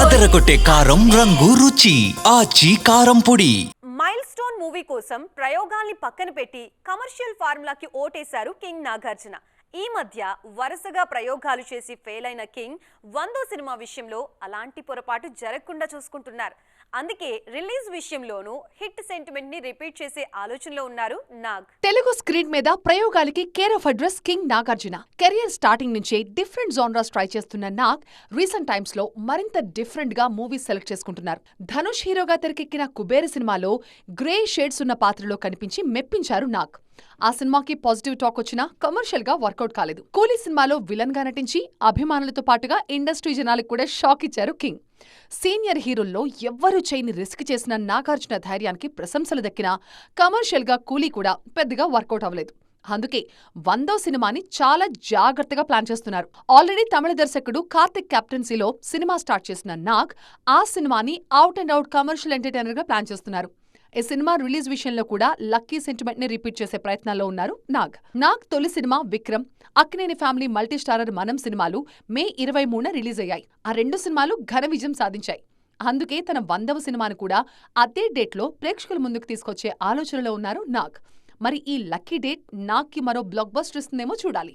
అదరగొట్టే కారం రంగు రుచి ఆచి కారం పొడి. మైల్ స్టోన్ మూవీ కోసం ప్రయోగాల్ని పక్కన పెట్టి కమర్షియల్ ఫార్ములాకి ఓటేశారు కింగ్ నాగార్జున. ఈ మధ్య వరుసగా ప్రయోగాలు చేసి ఫెయిల్ అయిన కింగ్ వందో సినిమా విషయంలో అలాంటి పొరపాటు జరగకుండా చూసుకుంటున్నారు. అందుకే రిలీజ్ విషయంలోనూ హిట్ సెంటిమెంట్ని రిపీట్ చేసే ఆలోచనలో ఉన్నారు నాగ్. తెలుగు స్క్రీన్ మీద ప్రయోగాలకి care of address king Nagarjuna. Career starting నుంచే డిఫరెంట్ జోనరాస్ ట్రై చేస్తున్న నాగ్ రీసెంట్ టైమ్స్లో మరింత డిఫరెంట్గా మూవీస్ సెలెక్ట్ చేసుకుంటున్నారు. ధనుష్ హీరోగా తెరకెక్కిన కుబేర సినిమాలో గ్రే షేడ్స్ ఉన్న పాత్రలో కనిపించి మెప్పించారు నాగ్. ఆ సినిమాకి పాజిటివ్ టాక్ వచ్చినా కమర్షియల్గా వర్కౌట్ కాలేదు. కూలీ సినిమాలో విలన్గా నటించి అభిమానులతో పాటుగా ఇండస్ట్రీ జనాలకు కూడా షాక్ ఇచ్చారు కింగ్. సీనియర్ హీరోల్లో ఎవ్వరూ చేయని రిస్క్ చేసిన నాగార్జున ధైర్యానికి ప్రశంసలు దక్కినా కమర్షియల్గా కూలీ కూడా పెద్దగా వర్కౌట్ అవ్వలేదు. అందుకే వందో సినిమాని చాలా జాగ్రత్తగా ప్లాన్ చేస్తున్నారు. ఆల్రెడీ తమిళ దర్శకుడు కార్తిక్ కెప్టెన్సీలో సినిమా స్టార్ట్ చేసిన నాగ్ ఆ సినిమాని అవుట్ అండ్ అవుట్ కమర్షియల్ ఎంటర్టైనర్గా ప్లాన్ చేస్తున్నారు. ఈ సినిమా రిలీజ్ విషయంలో కూడా లక్కీ సెంటిమెంట్ని రిపీట్ చేసే ప్రయత్నాల్లో ఉన్నారు నాగ్. నాగ్ తొలి cinema Vikram Akkineni family multi starrer Manam సినిమాలు మే ఇరవై మూడున రిలీజ్ అయ్యాయి. ఆ రెండు సినిమాలు ఘన విజయం సాధించాయి. అందుకే తన వందవ సినిమాను కూడా అదే డేట్లో ప్రేక్షకుల ముందుకు తీసుకొచ్చే ఆలోచనలో ఉన్నారు నాగ్. మరి ఈ లక్కీ డేట్ నాగ్కి మరో బ్లాక్ బస్టర్ ఇస్తుందేమో చూడాలి.